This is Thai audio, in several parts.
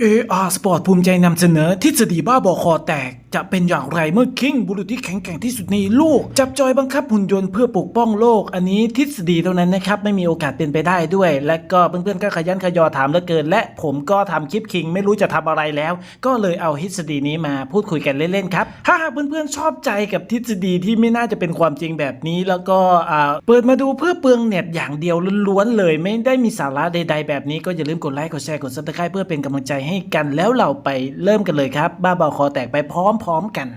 KAR Sport ภูมิใจนำเสนอทฤษฎีบ้าบอคอแตก จะเป็นอย่างไรเมื่อคิงบุรุษที่แข็งแกร่งที่สุดในโลก จับจอยบังคับหุ่นยนต์เพื่อปกป้องโลก อันนี้ทฤษฎีเท่านั้นนะครับ ไม่มีโอกาสเป็นไปได้ด้วย และก็เพื่อนๆก็ขยันขยอถามเหลือเกิน และผมก็ทำคลิปคิงไม่รู้จะทำอะไรแล้ว ก็เลยเอาทฤษฎีนี้มาพูดคุยกันเล่นๆครับถ้าหากเพื่อนๆชอบใจกับทฤษฎีที่ไม่น่าจะเป็นความจริงแบบนี้ แล้วก็อ่าเปิดมาดูเพื่อเปลืองเน็ตอย่างเดียวล้วนๆเลย ไม่ได้มีสาระใด ๆ แบบนี้ก็อย่าลืมกดไลค์กดแชร์กดซับสไครป์เพื่อเป็นกำลังใจให้กันแล้วเราไปเริ่มกันเลยครับ บ้าบอคอแตกไปพร้อมๆกัน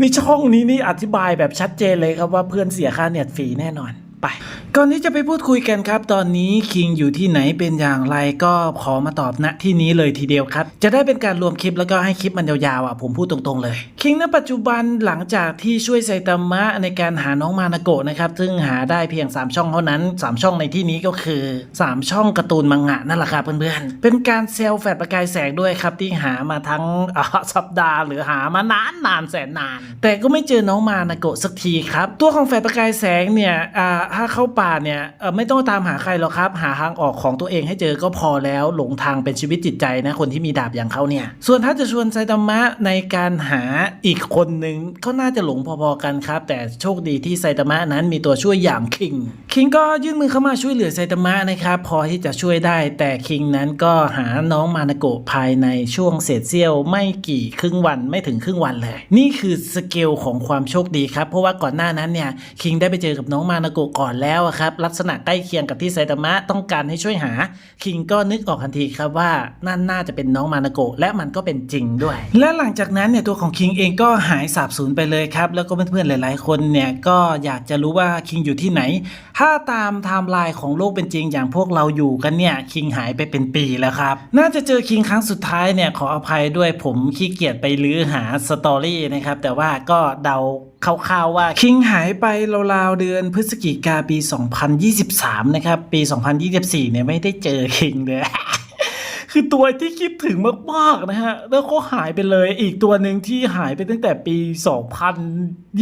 นี่ช่องนี้นี่อธิบายแบบชัดเจนเลยครับว่าเพื่อนเสียค่าเน็ตฟรีแน่นอน ไป ก่อนที่จะไปพูดคุยกันครับ ตอนนี้คิงอยู่ที่ไหนเป็นอย่างไรก็ขอมาตอบณที่นี้เลยทีเดียวครับ จะได้เป็นการรวมคลิปแล้วก็ให้คลิปมันยาวๆอะผมพูดตรงๆเลย คิงณปัจจุบันหลังจากที่ช่วยไซตามะในการหาน้องมานาโกะนะครับซึ่งหาได้เพียง 3 ช่องเท่านั้น 3 ช่องในที่นี้ก็คือ 3 ช่องการ์ตูนมังงะนั่นแหละครับเพื่อนๆเป็นการเซลแฟดประกายแสงด้วยครับที่หามาทั้งอ่าสัปดาห์หรือหามานานนานแสนนาน แต่ก็ไม่เจอน้องมานาโกะสักทีครับ ตัวของแฟดประกายแสงเนี่ยอ่าถ้าเข้าป่าเนี่ยไม่ต้องตามหาใครหรอกครับ หาทางออกของตัวเองให้เจอก็พอแล้วหลงทางเป็นชีวิตจิตใจนะคนที่มีดาบอย่างเขาเนี่ย ส่วนถ้าจะชวนไซตามะในการหาอีกคนหนึ่งก็น่าจะหลงพอๆกันครับ แต่โชคดีที่ไซตามะนั้นมีตัวช่วยอย่างคิง คิงก็ยื่นมือเข้ามาช่วยเหลือไซตามะนะครับพอที่จะช่วยได้ แต่คิงนั้นก็หาน้องมานาโกะภายในช่วงเศษเสี้ยวไม่กี่ครึ่งวันไม่ถึงครึ่งวันเลย นี่คือสเกลของความโชคดีครับเพราะว่าก่อนหน้านั้นเนี่ยคิงได้ไปเจอกับน้องมานาโกะก่อน่อนแล้วครับลักษณะใกล้เคียงกับที่ไซตามะต้องการให้ช่วยหา คิงก็นึกออกทันทีครับว่านั่นน่าจะเป็นน้องมานาโกะและมันก็เป็นจริงด้วย และหลังจากนั้นเนี่ยตัวของคิงเองก็หายสาบสูญไปเลยครับ แล้วก็เพื่อนๆหลาย ๆ คนเนี่ยก็อยากจะรู้ว่าคิงอยู่ที่ไหน ถ้าตามไทม์ไลน์ของโลกเป็นจริงอย่างพวกเราอยู่กันเนี่ยคิงหายไปเป็นปีแล้วครับ น่าจะเจอคิงครั้งสุดท้ายเนี่ยขออภัยด้วยผมขี้เกียจไปลื้อหาสตอรี่นะครับแต่ว่าก็เดา คร่าวๆว่าคิงหายไปราวๆเดือนพฤศจิกาปี 2023 นะครับ ปี 2024 เนี่ยไม่ได้เจอคิงเลย คือตัวที่คิดถึงมากๆนะฮะ แล้วก็หายไปเลย อีกตัวหนึ่งที่หายไปตั้งแต่ปี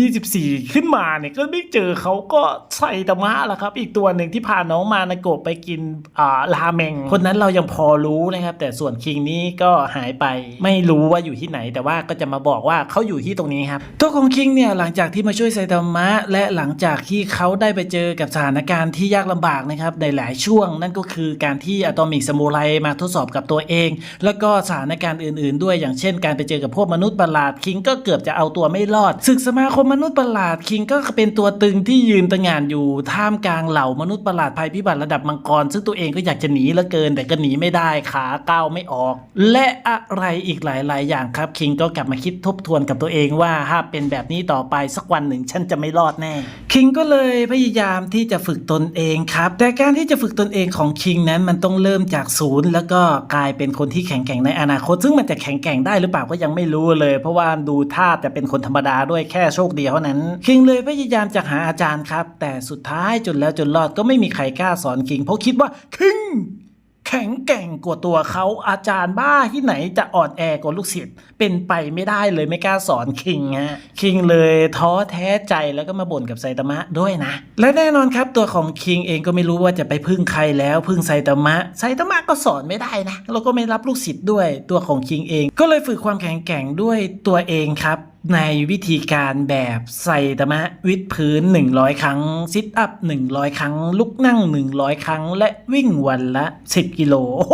2024 ขึ้นมาเนี่ยก็ไม่เจอเขาก็ไซตามะแหละครับ อีกตัวหนึ่งที่พาน้องมานาโกะไปกินอ่าราเมง คนนั้นเรายังพอรู้นะครับ แต่ส่วนคิงนี่ก็หายไปไม่รู้ว่าอยู่ที่ไหน แต่ว่าก็จะมาบอกว่าเขาอยู่ที่ตรงนี้ครับ ตัวของคิงเนี่ยหลังจากที่มาช่วยไซตามะ และหลังจากที่เขาได้ไปเจอกับสถานการณ์ที่ยากลำบากนะครับในหลายช่วง นั่นก็คือการที่อะตอมิกสมูไรมาทดสอบกับกับตัวเอง แล้วก็สถานการณ์อื่นๆ ด้วยอย่างเช่น การไปเจอกับพวกมนุษย์ประหลาดคิงก็เกือบจะเอาตัวไม่รอดศึกสมาคมมนุษย์ประหลาดคิงก็เป็นตัวตึงที่ยืนตะงานอยู่ท่ามกลางเหล่ามนุษย์ประหลาดภัยพิบัติระดับมังกร ซึ่งตัวเองก็อยากจะหนีเหลือเกิน แต่ก็หนีไม่ได้ขาก้าวไม่ออก และอะไรอีกหลาย ๆ อย่างครับคิงก็กลับมาคิดทบทวนกับตัวเองว่าถ้าเป็นแบบนี้ต่อไปสักวันหนึ่งฉันจะไม่รอดแน่คิงก็เลยพยายามที่จะฝึกตนเองครับ แต่การที่จะฝึกตนเองของคิงนั้นมันต้องเริ่มจากศูนย์แล้วก็กลายเป็นคนที่แข็งแกร่งในอนาคต ซึ่งมันจะแข็งแกร่งได้หรือเปล่าก็ยังไม่รู้เลย เพราะว่าดูท่าจะเป็นคนธรรมดาด้วยแค่โชคดีเท่านั้น คิงเลยพยายามจะหาอาจารย์ครับ แต่สุดท้ายจนแล้วจนรอดก็ไม่มีใครกล้าสอนคิง เพราะคิดว่าคิง แข็งแกร่งกว่าตัวเขาอาจารย์บ้าที่ไหนจะอ่อนแอกว่าลูกศิษย์เป็นไปไม่ได้เลยไม่กล้าสอนคิงฮะคิงเลยท้อแท้ใจแล้วก็มาบ่นกับไซตามะด้วยนะ และแน่นอนครับตัวของคิงเองก็ไม่รู้ว่าจะไปพึ่งใครแล้ว พึ่งไซตามะไซตามะก็สอนไม่ได้นะแล้วก็ไม่รับลูกศิษย์ด้วยตัวของคิงเอง ก็เลยฝึกความแข็งแกร่งด้วยตัวเองครับ ในวิธีการแบบใส่ตะมะวิดพื้น 100 ครั้ง ซิทอัพ 100 ครั้ง ลุกนั่ง 100 ครั้ง และวิ่งวันละ 10 กิโลโ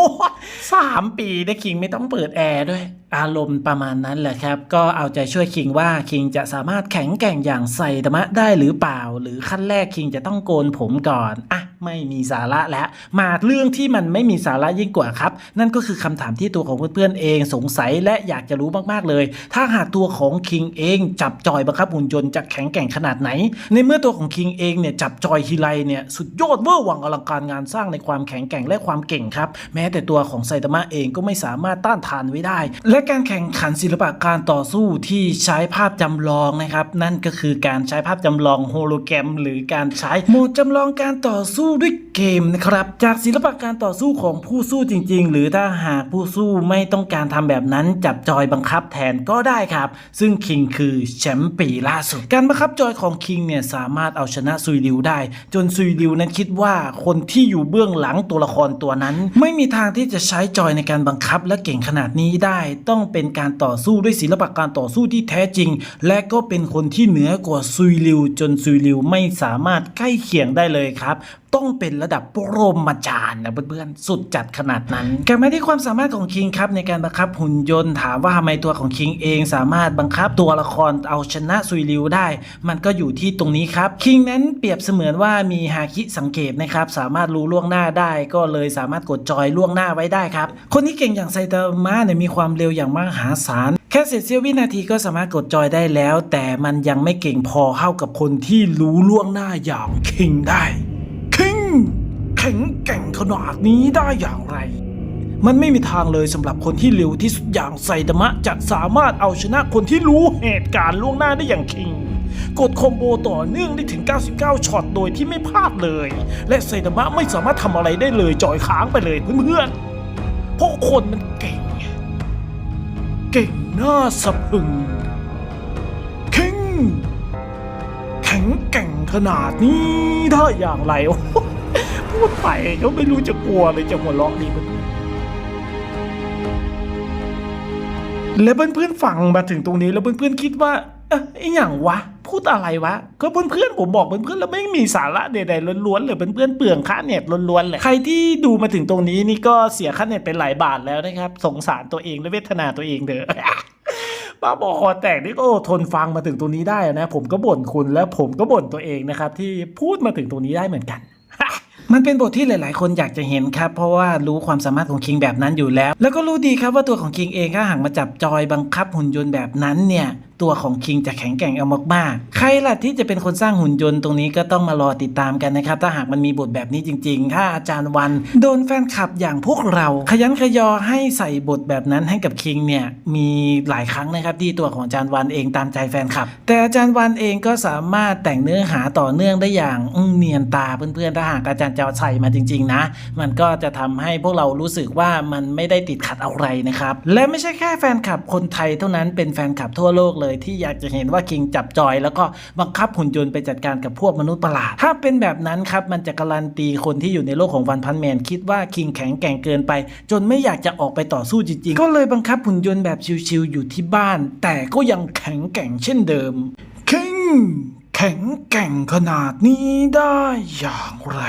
สามปีได้คิงไม่ต้องเปิดแอร์ด้วย อารมณ์ประมาณนั้นแหละครับ ก็เอาใจช่วยคิงว่าคิงจะสามารถแข็งแกร่งอย่างใส่ตะมะได้หรือเปล่า หรือขั้นแรกคิงจะต้องโกนผมก่อนอะ ไม่มีสาระแล้ว มาเรื่องที่มันไม่มีสาระยิ่งกว่าครับ นั่นก็คือคำถามที่ตัวของเพื่อนๆเองสงสัยและอยากจะรู้มากๆเลย ถ้าหากตัวของคิงเองจับจอยบังคับหุ่นยนต์จะแข็งแกร่งขนาดไหน ในเมื่อตัวของคิงเองเนี่ยจับจอยทีไรเนี่ยสุดยอดเวอร์วังอลังการงานสร้างในความแข็งแกร่งและความเก่งครับแม้แต่ตัวของไซตามะเองก็ไม่สามารถต้านทานไว้ได้ และการแข่งขันศิลปะการต่อสู้ที่ใช้ภาพจำลองนะครับ นั่นก็คือการใช้ภาพจำลองโฮโลแกรม หรือการใช้โหมดจำลองการต่อสู้ด้วยเกมนะครับ จากศิลปะการต่อสู้ของผู้สู้จริง ๆ หรือถ้าหากผู้สู้ไม่ต้องการทำแบบนั้นจับจอยบังคับแทนก็ได้ครับ ซึ่งคิงคือแชมป์ปีล่าสุด การบังคับจอยของคิงเนี่ยสามารถเอาชนะซุยริวได้ จนซุยริวนั้นคิดว่าคนที่อยู่เบื้องหลังตัวละครตัวนั้น ไม่มีทางที่จะใช้จอยในการบังคับและเก่งขนาดนี้ได้ ต้องเป็นการต่อสู้ด้วยศิลปะการต่อสู้ที่แท้จริง และก็เป็นคนที่เหนือกว่าซุยริว จนซุยริวไม่สามารถใกล้เคียงได้เลยครับต้องเป็นระดับปรมาจารย์นะเพื่อนๆ สุดจัดขนาดนั้นกลับมาที่ความสามารถของคิงครับในการบังคับหุ่นยนต์ถามว่าทำไมตัวของคิงเองสามารถบังคับตัวละครเอาชนะซุยริวได้ มันก็อยู่ที่ตรงนี้ครับคิงนั้นเปรียบเสมือนว่ามีฮาคิสังเกตนะครับสามารถรู้ล่วงหน้าได้ก็เลยสามารถกดจอยล่วงหน้าไว้ได้ครับคนที่เก่งอย่างไซตามะเนี่ยมีความเร็วอย่างมหาศาลแค่เสร็จเสี้ยววินาทีก็สามารถกดจอยได้แล้ว แต่มันยังไม่เก่งพอเท่ากับคนที่รู้ล่วงหน้าอย่างคิงได้ แข็งแกร่งขนาดนี้ได้อย่างไร มันไม่มีทางเลยสำหรับคนที่เร็วที่สุดอย่างไซตามะจะสามารถเอาชนะคนที่รู้เหตุการณ์ล่วงหน้าได้อย่างคิงกดคอมโบต่อเนื่องได้ถึง 99 ช็อตโดยที่ไม่พลาดเลย และไซตามะไม่สามารถทำอะไรได้เลยจอยค้างไปเลยเพื่อนๆ เพราะคนมันเก่ง เก่งหน้าสะพึงคิงแข็งแกร่งขนาดนี้ได้อย่างไรโอ้ พูดไปก็ไม่รู้จะกลัวเลยจะหัวเราะดีเพื่อนแล้วเพื่อนๆฟังมาถึงตรงนี้แล้วเพื่อนๆคิดว่าเอ๊ะไออย่างวะ พูดอะไรวะ ก็เพื่อนๆผมบอกเพื่อนๆแล้วไม่มีสาระใดๆล้วนๆเลยเพื่อนๆเปลืองค่าเน็ตล้วนๆเลยใครที่ดูมาถึงตรงนี้นี่ก็เสียค่าเน็ตไปหลายบาทแล้วนะครับ สงสารตัวเองและเวทนาตัวเองเถอะบ้าบอคอแตกนี่ก็ทนฟังมาถึงตรงนี้ได้นะ ผมก็บ่นคุณแล้วผมก็บ่นตัวเองนะครับที่พูดมาถึงตรงนี้ได้เหมือนกัน มันเป็นบทที่หลาย ๆ คนอยากจะเห็นครับ เพราะว่ารู้ความสามารถของคิงแบบนั้นอยู่แล้ว แล้วก็รู้ดีครับว่าตัวของคิงเองถ้าหากมาจับจอยบังคับหุ่นยนต์แบบนั้นเนี่ย ตัวของคิงจะแข็งแกร่งเอามากๆใครล่ะที่จะเป็นคนสร้างหุ่นยนต์ตรงนี้ก็ต้องมารอติดตามกันนะครับ ถ้าหากมันมีบทแบบนี้จริง ๆ ถ้าอาจารย์วัน โดนแฟนคลับอย่างพวกเรา ขยันขยอให้ใส่บทแบบนั้นให้กับคิงเนี่ยมีหลายครั้งนะครับที่ตัวของอาจารย์วันเองตามใจแฟนคลับ แต่อาจารย์วันเองก็สามารถแต่งเนื้อหาต่อเนื่องได้อย่างเนียนตาเพื่อนๆถ้าหากอาจารย์จะใส่มาจริง ๆ นะ มันก็จะทำให้พวกเรารู้สึกว่ามันไม่ได้ติดขัดอะไรนะครับและไม่ใช่แค่แฟนคลับคนไทยเท่านั้นเป็นแฟนคลับทั่วโลกเลยที่อยากจะเห็นว่าคิงจับจอย แล้วก็บังคับหุ่นยนต์ไปจัดการกับพวกมนุษย์ประหลาด ถ้าเป็นแบบนั้นครับมันจะการันตีคนที่อยู่ในโลกของวันพันแมนคิดว่าคิงแข็งแกร่งเกินไป จนไม่อยากจะออกไปต่อสู้จริงๆ ก็เลยบังคับหุ่นยนต์แบบชิวๆอยู่ที่บ้าน แต่ก็ยังแข็งแกร่งเช่นเดิมคิงแข็งแกร่งขนาดนี้ได้อย่างไร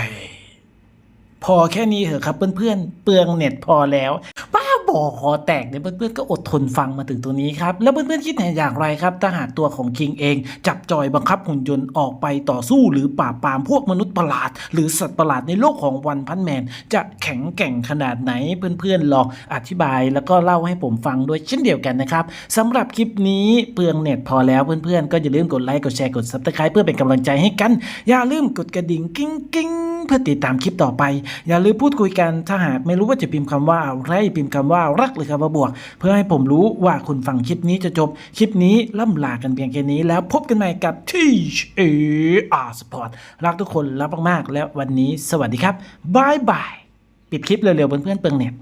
พอแค่นี้เถอะครับเพื่อนๆเปลืองเน็ตพอแล้วบ้า บอคอแตกเนี่ยเพื่อนๆก็อดทนฟังมาถึงตรงนี้ครับ แล้วเพื่อนๆคิดเห็นอย่างไรครับ ถ้าหากตัวของคิงเอง จับจอยบังคับหุ่นยนต์ออกไปต่อสู้หรือปราบปรามพวกมนุษย์ประหลาด หรือสัตว์ประหลาดในโลกของวันพันแมน จะแข็งแกร่งขนาดไหนเพื่อนๆลองอธิบายแล้วก็เล่าให้ผมฟังด้วยเช่นเดียวกันนะครับสำหรับคลิปนี้เปลืองเน็ตพอแล้วเพื่อนๆก็อย่าลืมกดไลค์กดแชร์กดซับสไครป์เพื่อเป็นกำลังใจให้กัน อย่าลืมกดกระดิ่งกิ้งกิ้งเพื่อติดตามคลิปต่อไป อย่าลืมพูดคุยกันถ้าหากไม่รู้ว่าจะพิมพ์คำว่าอะไรพิมพ์คำว่ารักหรือคำว่าบวก เพื่อให้ผมรู้ว่าคุณฟังคลิปนี้จะจบ คลิปนี้ล่ำลากันเพียงแค่นี้แล้วพบกันใหม่กับที่เออาร์สปอร์ตรักทุกคนรักมากๆ แล้ววันนี้สวัสดีครับบายบาย ปิดคลิปเร็วๆเพื่อนๆเปิงเน็ต